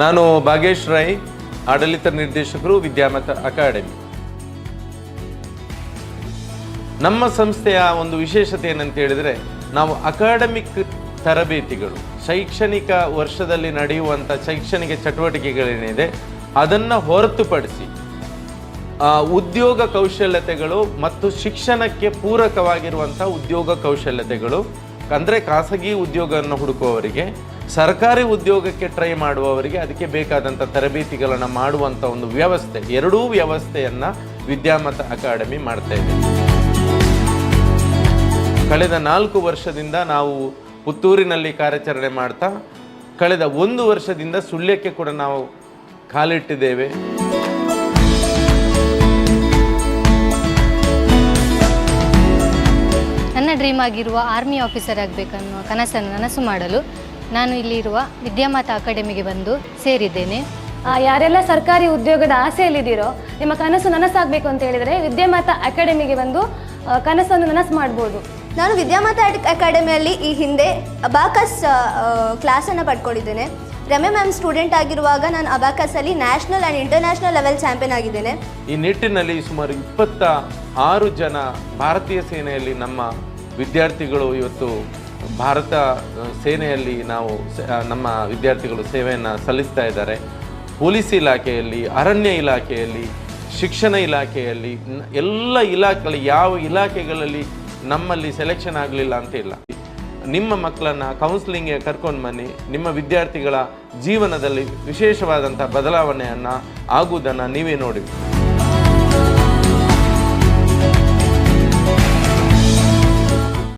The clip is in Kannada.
ನಾನು ಭಾಗೇಶ್ ರೈ, ಆಡಳಿತ ನಿರ್ದೇಶಕರು, ವಿದ್ಯಾಮತ ಅಕಾಡೆಮಿ. ನಮ್ಮ ಸಂಸ್ಥೆಯ ಒಂದು ವಿಶೇಷತೆ ಏನಂತ ಹೇಳಿದರೆ, ನಾವು ಅಕಾಡೆಮಿಕ್ ತರಬೇತಿಗಳು, ಶೈಕ್ಷಣಿಕ ವರ್ಷದಲ್ಲಿ ನಡೆಯುವಂಥ ಶೈಕ್ಷಣಿಕ ಚಟುವಟಿಕೆಗಳೇನಿದೆ, ಅದನ್ನು ಹೊರತುಪಡಿಸಿ ಉದ್ಯೋಗ ಕೌಶಲ್ಯತೆಗಳು ಮತ್ತು ಶಿಕ್ಷಣಕ್ಕೆ ಪೂರಕವಾಗಿರುವಂಥ ಉದ್ಯೋಗ ಕೌಶಲ್ಯತೆಗಳು ಅಂದರೆ ಖಾಸಗಿ ಉದ್ಯೋಗವನ್ನು ಹುಡುಕುವವರಿಗೆ ಸರ್ಕಾರಿ ಉದ್ಯೋಗಕ್ಕೆ ಟ್ರೈ ಮಾಡುವವರಿಗೆ ಅದಕ್ಕೆ ಬೇಕಾದಂಥ ತರಬೇತಿಗಳನ್ನು ಮಾಡುವಂಥ ಒಂದು ವ್ಯವಸ್ಥೆ, ಎರಡೂ ವ್ಯವಸ್ಥೆಯನ್ನು ವಿದ್ಯಾಮತ ಅಕಾಡೆಮಿ ಮಾಡ್ತಾ ಇದೆ. ಕಳೆದ ನಾಲ್ಕು ವರ್ಷದಿಂದ ನಾವು ಪುತ್ತೂರಿನಲ್ಲಿ ಕಾರ್ಯಾಚರಣೆ ಮಾಡ್ತಾ, ಕಳೆದ ಒಂದು ವರ್ಷದಿಂದ ಸುಳ್ಯಕ್ಕೆ ಕೂಡ ನಾವು ಕಾಲಿಟ್ಟಿದ್ದೇವೆ. ನನ್ನ ಡ್ರೀಮ್ ಆಗಿರುವ ಆರ್ಮಿ ಆಫೀಸರ್ ಆಗಬೇಕನ್ನುವ ಕನಸನ್ನು ನನಸು ಮಾಡಲು ನಾನು ಇಲ್ಲಿರುವ ವಿದ್ಯಾಮಾತ ಅಕಾಡೆಮಿಗೆ ಬಂದು ಸೇರಿದ್ದೇನೆ. ಯಾರೆಲ್ಲ ಸರ್ಕಾರಿ ಉದ್ಯೋಗದ ಆಸೆಯಲ್ಲಿದ್ದೀರೋ ನಿಮ್ಮ ಕನಸು ನನಸಾಗಬೇಕು ಅಂತ ಹೇಳಿದರೆ ವಿದ್ಯಾಮಾತ ಅಕಾಡೆಮಿಗೆ ಬಂದು ಕನಸನ್ನು ನನಸು ಮಾಡ್ಬೋದು. ನಾನು ವಿದ್ಯಾಮಾತ ಅಡ್- ಅಕಾಡೆಮಿಯಲ್ಲಿ ಈ ಹಿಂದೆ ಅಬಾಕಸ್ ಕ್ಲಾಸನ್ನು ಪಡ್ಕೊಂಡಿದ್ದೇನೆ. ರಮ್ಯ ಮ್ಯಾಮ್ ಸ್ಟೂಡೆಂಟ್ ಆಗಿರುವಾಗ ನಾನು ಅಬಾಕಸಲ್ಲಿ national and international level champion ಆಗಿದ್ದೇನೆ. ಈ ನಿಟ್ಟಿನಲ್ಲಿ ಸುಮಾರು ಇಪ್ಪತ್ತ ಆರು ಜನ ಭಾರತೀಯ ಸೇನೆಯಲ್ಲಿ ನಮ್ಮ ವಿದ್ಯಾರ್ಥಿಗಳು ಇವತ್ತು ಭಾರತ ಸೇನೆಯಲ್ಲಿ ನಾವು ನಮ್ಮ ವಿದ್ಯಾರ್ಥಿಗಳು ಸೇವೆಯನ್ನು ಸಲ್ಲಿಸ್ತಾ ಇದ್ದಾರೆ. ಪೊಲೀಸ್ ಇಲಾಖೆಯಲ್ಲಿ, ಅರಣ್ಯ ಇಲಾಖೆಯಲ್ಲಿ, ಶಿಕ್ಷಣ ಇಲಾಖೆಯಲ್ಲಿ ಎಲ್ಲ ಇಲಾಖೆಗಳು, ಯಾವ ಇಲಾಖೆಗಳಲ್ಲಿ ನಮ್ಮಲ್ಲಿ ಸೆಲೆಕ್ಷನ್ ಆಗಲಿಲ್ಲ ಅಂತ ಇಲ್ಲ. ನಿಮ್ಮ ಮಕ್ಕಳನ್ನು ಕೌನ್ಸಿಲಿಂಗ್ಗೆ ಕರ್ಕೊಂಡು ಬನ್ನಿ. ನಿಮ್ಮ ವಿದ್ಯಾರ್ಥಿಗಳ ಜೀವನದಲ್ಲಿ ವಿಶೇಷವಾದಂಥ ಬದಲಾವಣೆಯನ್ನು ಆಗುವುದನ್ನು ನೀವೇ ನೋಡಿ